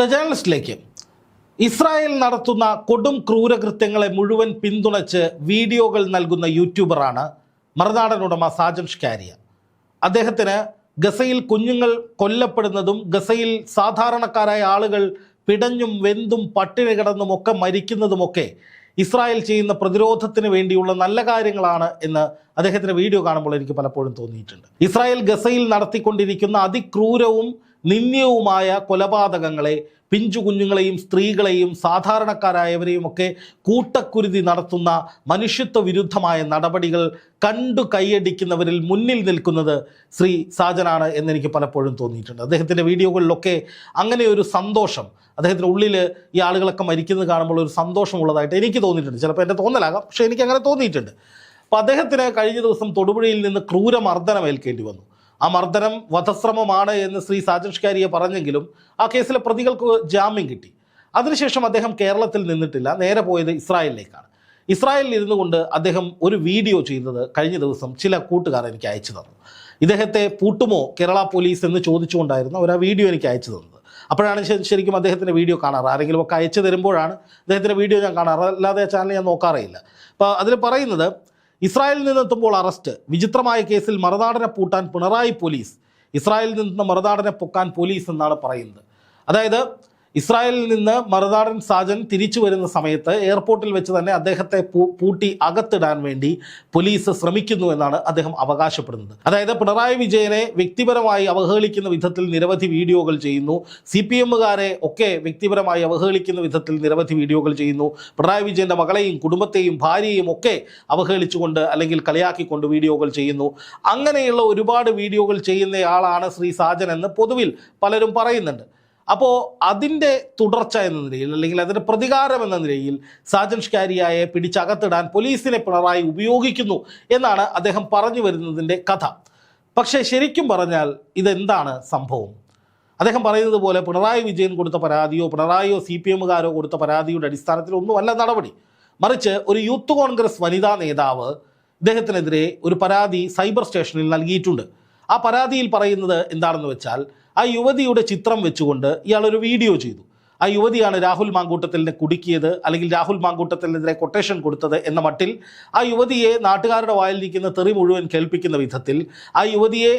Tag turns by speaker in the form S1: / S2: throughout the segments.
S1: The ജേണലിസ്റ്റിലേക്ക്. Israel നടത്തുന്ന കൊടും ക്രൂരകൃത്യങ്ങളെ മുഴുവൻ പിന്തുണച്ച് വീഡിയോകൾ നൽകുന്ന യൂട്യൂബറാണ് മറുനാടൻ ഉടമ സാജൻ ഷ്കാരിയ. അദ്ദേഹത്തിന് ഗസയിൽ കുഞ്ഞുങ്ങൾ കൊല്ലപ്പെടുന്നതും ഗസയിൽ സാധാരണക്കാരായ ആളുകൾ പിടഞ്ഞും വെന്തും പട്ടിണി കിടന്നും ഒക്കെ മരിക്കുന്നതുമൊക്കെ ഇസ്രായേൽ ചെയ്യുന്ന പ്രതിരോധത്തിന് വേണ്ടിയുള്ള നല്ല കാര്യങ്ങളാണ് എന്ന് അദ്ദേഹത്തിന്റെ വീഡിയോ കാണുമ്പോൾ എനിക്ക് പലപ്പോഴും തോന്നിയിട്ടുണ്ട്. ഇസ്രായേൽ ഗസയിൽ നടത്തിക്കൊണ്ടിരിക്കുന്ന അതിക്രൂരവും നിന്ദ്യവുമായ കൊലപാതകങ്ങളെ പിഞ്ചു കുഞ്ഞുങ്ങളെയും സ്ത്രീകളെയും സാധാരണക്കാരായവരെയും ഒക്കെ കൂട്ടക്കുരുതി നടത്തുന്ന മനുഷ്യത്വ വിരുദ്ധമായ നടപടികൾ കണ്ടു കൈയടിക്കുന്നവരിൽ മുന്നിൽ നിൽക്കുന്നത് ശ്രീ സാജനാണ് എന്നെനിക്ക് പലപ്പോഴും തോന്നിയിട്ടുണ്ട്. അദ്ദേഹത്തിന്റെ വീഡിയോകളിലൊക്കെ അങ്ങനെ ഒരു സന്തോഷം അദ്ദേഹത്തിന്റെ ഉള്ളിൽ ഈ ആളുകളൊക്കെ മരിക്കുന്നത് കാണുമ്പോൾ ഒരു സന്തോഷമുള്ളതായിട്ട് എനിക്ക് തോന്നിയിട്ടുണ്ട്. ചിലപ്പോൾ എന്റെ തോന്നലാകാം പക്ഷേ എനിക്ക് അങ്ങനെ തോന്നിയിട്ടുണ്ട്. അപ്പോൾ അദ്ദേഹത്തിന് കഴിഞ്ഞ ദിവസം തൊടുപുഴയിൽ നിന്ന് ക്രൂരമർദ്ദനം ഏൽക്കേണ്ടി വന്നു. ആ മർദ്ദനം വധശ്രമമാണ് എന്ന് ശ്രീ സാജൻഷ്കാരിയെ പറഞ്ഞെങ്കിലും ആ കേസിലെ പ്രതികൾക്ക് ജാമ്യം കിട്ടി. അതിനുശേഷം അദ്ദേഹം കേരളത്തിൽ നിന്നിട്ടില്ല. നേരെ പോയത് ഇസ്രായേലിലേക്കാണ്. ഇസ്രായേലിൽ ഇരുന്നു കൊണ്ട് അദ്ദേഹം ഒരു വീഡിയോ ചെയ്തത് കഴിഞ്ഞ ദിവസം ചില കൂട്ടുകാർ എനിക്ക് അയച്ചു തന്നു. ഇദ്ദേഹത്തെ പൂട്ടുമോ കേരള പോലീസ് എന്ന് ചോദിച്ചുകൊണ്ടായിരുന്നു അവർ ആ വീഡിയോ എനിക്ക് അയച്ചു തന്നത്. അപ്പോഴാണ് ശരിക്കും അദ്ദേഹത്തിന്റെ വീഡിയോ കാണാറ്. ആരെങ്കിലും ഒക്കെ അയച്ചു തരുമ്പോഴാണ് അദ്ദേഹത്തിന്റെ വീഡിയോ ഞാൻ കാണാറ്. അല്ലാതെ ചാനൽ ഞാൻ നോക്കാറേയില്ല അപ്പോൾ അതിൽ പറയുന്നത് ഇസ്രായേലിൽ നിന്നെത്തുമ്പോൾ അറസ്റ്റ്. വിചിത്രമായ കേസിൽ മറുനാടനെ പൂട്ടാൻ പിണറായി പോലീസ്. ഇസ്രായേലിൽ നിന്ന് മറുനാടനെ പൊക്കാൻ പോലീസ് എന്നാണ് പറയുന്നത്. അതായത് ഇസ്രായേലിൽ നിന്ന് മറുനാടൻ സാജൻ തിരിച്ചു വരുന്ന സമയത്ത് എയർപോർട്ടിൽ വെച്ച് തന്നെ അദ്ദേഹത്തെ പൂട്ടി അകത്തിടാൻ വേണ്ടി പോലീസ് ശ്രമിക്കുന്നു എന്നാണ് അദ്ദേഹം അവകാശപ്പെടുന്നത്. അതായത് പിണറായി വിജയനെ വ്യക്തിപരമായി അവഹേളിക്കുന്ന വിധത്തിൽ നിരവധി വീഡിയോകൾ ചെയ്യുന്നു. സി പി എമ്മുകാരെ ഒക്കെ വ്യക്തിപരമായി അവഹേളിക്കുന്ന വിധത്തിൽ നിരവധി വീഡിയോകൾ ചെയ്യുന്നു. പിണറായി വിജയന്റെ മകളെയും കുടുംബത്തെയും ഭാര്യയെയും ഒക്കെ അവഹേളിച്ചുകൊണ്ട് അല്ലെങ്കിൽ കളിയാക്കിക്കൊണ്ട് വീഡിയോകൾ ചെയ്യുന്നു. അങ്ങനെയുള്ള ഒരുപാട് വീഡിയോകൾ ചെയ്യുന്നയാളാണ് ശ്രീ സാജൻ എന്ന് പൊതുവിൽ പലരും പറയുന്നുണ്ട്. അപ്പോൾ അതിന്റെ തുടർച്ച എന്ന നിലയിൽ അല്ലെങ്കിൽ അതിന്റെ പ്രതികാരം എന്ന നിലയിൽ സാജൻ ഷ്കാരിയായെ പിടിച്ചകത്തിടാൻ പോലീസിനെ പിണറായി ഉപയോഗിക്കുന്നു എന്നാണ് അദ്ദേഹം പറഞ്ഞു വരുന്നതിന്റെ കഥ. പക്ഷേ ശരിക്കും പറഞ്ഞാൽ ഇതെന്താണ് സംഭവം? അദ്ദേഹം പറയുന്നത് പോലെ പിണറായി വിജയൻ കൊടുത്ത പരാതിയോ പിണറായിയോ സി പി എമ്മുകാരോ കൊടുത്ത പരാതിയുടെ അടിസ്ഥാനത്തിൽ ഒന്നുമല്ല നടപടി. മറിച്ച് ഒരു യൂത്ത് കോൺഗ്രസ് വനിതാ നേതാവ് ഇദ്ദേഹത്തിനെതിരെ ഒരു പരാതി സൈബർ സ്റ്റേഷനിൽ നൽകിയിട്ടുണ്ട്. ആ പരാതിയിൽ പറയുന്നത് എന്താണെന്ന് വെച്ചാൽ ആ യുവതിയുടെ ചിത്രം വെച്ചുകൊണ്ട് ഇയാളൊരു വീഡിയോ ചെയ്തു. ആ യുവതിയാണ് രാഹുൽ മാങ്കൂട്ടത്തിലിനെ കുടുക്കിയത് അല്ലെങ്കിൽ രാഹുൽ മാങ്കൂട്ടത്തിനെതിരെ കൊട്ടേഷൻ കൊടുത്തത് എന്ന മട്ടിൽ ആ യുവതിയെ നാട്ടുകാരുടെ വായിലിരിക്കുന്ന തെറി മുഴുവൻ കേൾപ്പിക്കുന്ന വിധത്തിൽ ആ യുവതിയെ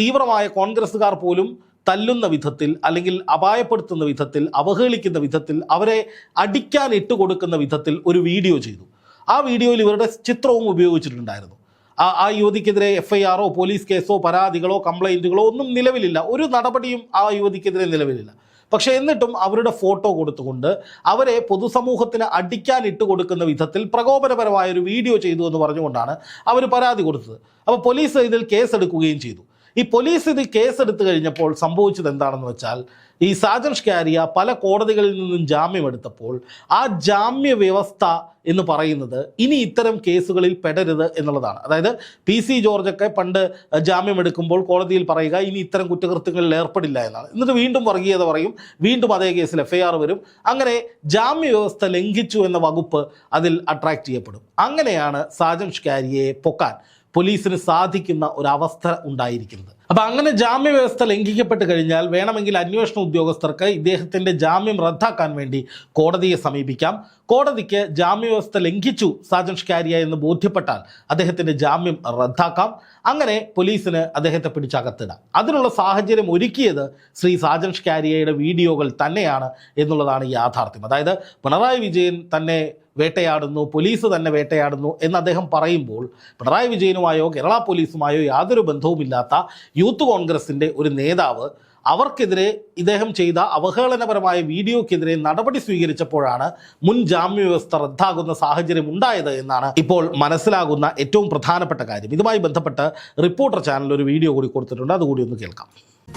S1: തീവ്രമായ കോൺഗ്രസ്സുകാർ പോലും തല്ലുന്ന വിധത്തിൽ അല്ലെങ്കിൽ അപായപ്പെടുത്തുന്ന വിധത്തിൽ അവഹേളിക്കുന്ന വിധത്തിൽ അവരെ അടിക്കാൻ ഇട്ടുകൊടുക്കുന്ന വിധത്തിൽ ഒരു വീഡിയോ ചെയ്തു. ആ വീഡിയോയിൽ ഇവരുടെ ചിത്രവും ഉപയോഗിച്ചിട്ടുണ്ടായിരുന്നു. ആ യുവതിക്കെതിരെ എഫ് ഐ ആറോ പോലീസ് കേസോ പരാതികളോ കംപ്ലൈന്റുകളോ ഒന്നും നിലവിലില്ല. ഒരു നടപടിയും ആ യുവതിക്കെതിരെ നിലവിലില്ല. പക്ഷെ എന്നിട്ടും അവരുടെ ഫോട്ടോ കൊടുത്തുകൊണ്ട് അവരെ പൊതുസമൂഹത്തിന് അടിക്കാൻ ഇട്ട് കൊടുക്കുന്ന വിധത്തിൽ പ്രകോപനപരമായ ഒരു വീഡിയോ ചെയ്തു എന്ന് പറഞ്ഞുകൊണ്ടാണ് അവർ പരാതി കൊടുത്തത്. അപ്പോൾ പോലീസ് ഇതിൽ കേസെടുക്കുകയും ചെയ്തു. ഈ പോലീസ് ഇത് കേസെടുത്ത് കഴിഞ്ഞപ്പോൾ സംഭവിച്ചത് എന്താണെന്ന് വെച്ചാൽ ഈ സാജൻ ഷ്കാരിയ പല കോടതികളിൽ നിന്നും ജാമ്യമെടുത്തപ്പോൾ ആ ജാമ്യ വ്യവസ്ഥ എന്ന് പറയുന്നത് ഇനി ഇത്തരം കേസുകളിൽ പെടരുത് എന്നുള്ളതാണ്. അതായത് പി സി ജോർജൊക്കെ പണ്ട് ജാമ്യമെടുക്കുമ്പോൾ കോടതിയിൽ പറയുക ഇനി ഇത്തരം കുറ്റകൃത്യങ്ങളിൽ ഏർപ്പെടില്ല എന്നാണ്. എന്നിട്ട് വീണ്ടും വർഗീയത പറയും വീണ്ടും അതേ കേസിൽ എഫ്ഐആർ വരും. അങ്ങനെ ജാമ്യ വ്യവസ്ഥ ലംഘിച്ചു എന്ന വകുപ്പ് അതിൽ അട്രാക്ട് ചെയ്യപ്പെടും. അങ്ങനെയാണ് സാജൻ ഷ്കാരിയെ പൊക്കാൻ. പോലീസിന് സാധിക്കുന്ന ഒരവസ്ഥ ഉണ്ടായിരിക്കുന്നത്. അപ്പം അങ്ങനെ ജാമ്യ വ്യവസ്ഥ ലംഘിക്കപ്പെട്ട് കഴിഞ്ഞാൽ വേണമെങ്കിൽ അന്വേഷണ ഉദ്യോഗസ്ഥർക്ക് ഇദ്ദേഹത്തിന്റെ ജാമ്യം റദ്ദാക്കാൻ വേണ്ടി കോടതിയെ സമീപിക്കാം. കോടതിക്ക് ജാമ്യ വ്യവസ്ഥ ലംഘിച്ചു സാജൻ ഷ്കാരിയ എന്ന് ബോധ്യപ്പെട്ടാൽ അദ്ദേഹത്തിന്റെ ജാമ്യം റദ്ദാക്കാം. അങ്ങനെ പോലീസിന് അദ്ദേഹത്തെ പിടിച്ചകത്തിടാം. അതിനുള്ള സാഹചര്യം ഒരുക്കിയത് ശ്രീ സാജൻ ഷ്കാരിയയുടെ വീഡിയോകൾ തന്നെയാണ് എന്നുള്ളതാണ് യാഥാർത്ഥ്യം. അതായത് പിണറായി വിജയൻ തന്നെ വേട്ടയാടുന്നു പോലീസ് തന്നെ വേട്ടയാടുന്നു എന്ന് അദ്ദേഹം പറയുമ്പോൾ പിണറായി വിജയനുമായോ കേരള പോലീസുമായോ യാതൊരു ബന്ധവുമില്ലാത്ത യൂത്ത് കോൺഗ്രസിന്റെ ഒരു നേതാവ് അവർക്കെതിരെ ഇദ്ദേഹം ചെയ്ത അവഹേളനപരമായ വീഡിയോക്കെതിരെ നടപടി സ്വീകരിച്ചപ്പോഴാണ് മുൻ ജാമ്യ വ്യവസ്ഥ റദ്ദാകുന്ന സാഹചര്യം ഉണ്ടായത് എന്നാണ് ഇപ്പോൾ മനസ്സിലാകുന്ന ഏറ്റവും പ്രധാനപ്പെട്ട കാര്യം. ഇതുമായി ബന്ധപ്പെട്ട് റിപ്പോർട്ടർ ചാനൽ ഒരു വീഡിയോ കൂടി കൊടുത്തിട്ടുണ്ട്. അതുകൂടി ഒന്ന് കേൾക്കാം.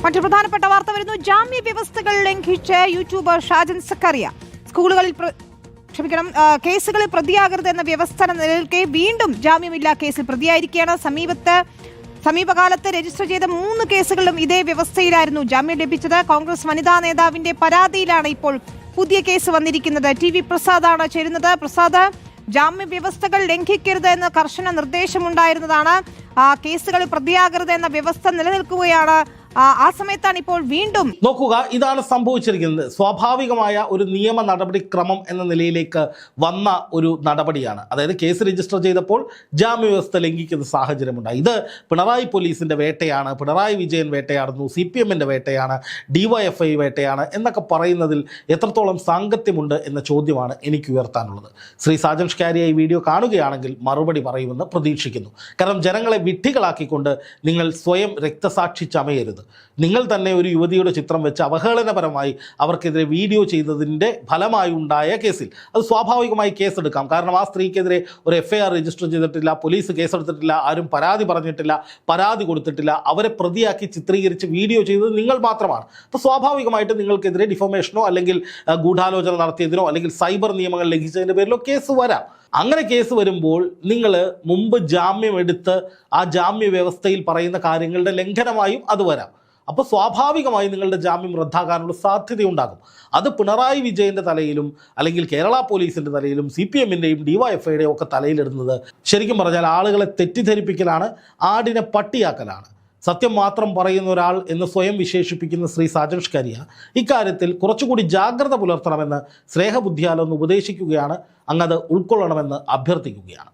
S2: മറ്റു പ്രധാനപ്പെട്ട വാർത്ത വരുന്നു. ജാമ്യ വ്യവസ്ഥകൾ ലംഘിച്ച് യൂട്യൂബർ ഷാജൻ സക്കറിയ. സ്കൂളുകളിൽ ക്ഷമിക്കണം. കേസുകളിൽ പ്രതിയാകരുത് എന്ന വ്യവസ്ഥ നിലനിൽക്കെ വീണ്ടും ജാമ്യമില്ലാ കേസിൽ പ്രതിയായിരിക്കുകയാണ്. സമീപത്ത് സമീപകാലത്ത് രജിസ്റ്റർ ചെയ്ത മൂന്ന് കേസുകളിലും ഇതേ വ്യവസ്ഥയിലായിരുന്നു ജാമ്യം ലഭിച്ചത്. കോൺഗ്രസ് വനിതാ നേതാവിന്റെ പരാതിയിലാണ് ഇപ്പോൾ പുതിയ കേസ് വന്നിരിക്കുന്നത്. ടി വി പ്രസാദാണ് ചേരുന്നത്. പ്രസാദ് ജാമ്യ വ്യവസ്ഥകൾ ലംഘിക്കരുത് എന്ന കർശന നിർദ്ദേശമുണ്ടായിരുന്നതാണ്. ആ കേസുകളിൽ പ്രതിയാകരുത് എന്ന വ്യവസ്ഥ നിലനിൽക്കുകയാണ്. ആ, സമയത്താണ് ഇപ്പോൾ വീണ്ടും
S1: നോക്കുക ഇതാണ് സംഭവിച്ചിരിക്കുന്നത്. സ്വാഭാവികമായ ഒരു നിയമ നടപടിക്രമം എന്ന നിലയിലേക്ക് വന്ന ഒരു നടപടിയാണ്. അതായത് കേസ് രജിസ്റ്റർ ചെയ്തപ്പോൾ ജാമ്യ വ്യവസ്ഥ ലംഘിക്കുന്ന സാഹചര്യമുണ്ടായി ഇത് പിണറായി പോലീസിന്റെ വേട്ടയാണ് പിണറായി വിജയൻ വേട്ടയാടുന്നു സി പി എമ്മിന്റെ വേട്ടയാണ് ഡിവൈഎഫ്ഐ വേട്ടയാണ് എന്നൊക്കെ പറയുന്നതിൽ എത്രത്തോളം സാങ്കത്യമുണ്ട് എന്ന ചോദ്യമാണ് എനിക്ക് ഉയർത്താനുള്ളത്. ശ്രീ സാജൻ ഷ്കാരിയ ഈ വീഡിയോ കാണുകയാണെങ്കിൽ മറുപടി പറയുമെന്ന് പ്രതീക്ഷിക്കുന്നു. കാരണം ജനങ്ങളെ വിഡ്ഢികളാക്കിക്കൊണ്ട് നിങ്ങൾ സ്വയം രക്തസാക്ഷി ചമയരുത്. നിങ്ങൾ തന്നെ ഒരു യുവതിയുടെ ചിത്രം വെച്ച് അവഹേളനപരമായി അവർക്കെതിരെ വീഡിയോ ചെയ്തതിന്റെ ഫലമായി ഉണ്ടായ കേസിൽ. അത് സ്വാഭാവികമായി കേസെടുക്കാം. കാരണം ആ സ്ത്രീക്കെതിരെ ഒരു എഫ് രജിസ്റ്റർ ചെയ്തിട്ടില്ല പോലീസ് കേസെടുത്തിട്ടില്ല ആരും പരാതി പറഞ്ഞിട്ടില്ല പരാതി കൊടുത്തിട്ടില്ല. അവരെ പ്രതിയാക്കി ചിത്രീകരിച്ച് വീഡിയോ ചെയ്തത് നിങ്ങൾ മാത്രമാണ്. അപ്പോൾ സ്വാഭാവികമായിട്ട് നിങ്ങൾക്കെതിരെ ഡിഫോമേഷനോ അല്ലെങ്കിൽ ഗൂഢാലോചന നടത്തിയതിനോ അല്ലെങ്കിൽ സൈബർ നിയമങ്ങൾ ലംഘിച്ചതിന്റെ പേരിലോ കേസ് വരാം. അങ്ങനെ കേസ് വരുമ്പോൾ നിങ്ങൾ മുമ്പ് ജാമ്യം എടുത്ത് ആ ജാമ്യ വ്യവസ്ഥയിൽ പറയുന്ന കാര്യങ്ങളുടെ ലംഘനമായും അത് വരാം. അപ്പോൾ സ്വാഭാവികമായി നിങ്ങളുടെ ജാമ്യം റദ്ദാക്കാനുള്ള സാധ്യതയുണ്ടാകും. അത് പിണറായി വിജയന്റെ തലയിലും അല്ലെങ്കിൽ കേരള പോലീസിന്റെ തലയിലും സി പി എമ്മിന്റെയും ഡിവൈഎഫ്ഐയുടെയും ഒക്കെ തലയിലിടുന്നത് ശരിക്കും പറഞ്ഞാൽ ആളുകളെ തെറ്റിദ്ധരിപ്പിക്കലാണ് ആടിനെ പട്ടിയാക്കലാണ്. സത്യം മാത്രം പറയുന്ന ഒരാൾ എന്ന് സ്വയം വിശേഷിപ്പിക്കുന്ന ശ്രീ സാജൻ കരിയ ഇക്കാര്യത്തിൽ കുറച്ചുകൂടി ജാഗ്രത പുലർത്തണമെന്ന് സ്നേഹബുദ്ധിയാലൊന്ന് ഉപദേശിക്കുകയാണ് അങ്ങത് ഉൾക്കൊള്ളണമെന്ന് അഭ്യർത്ഥിക്കുകയാണ്.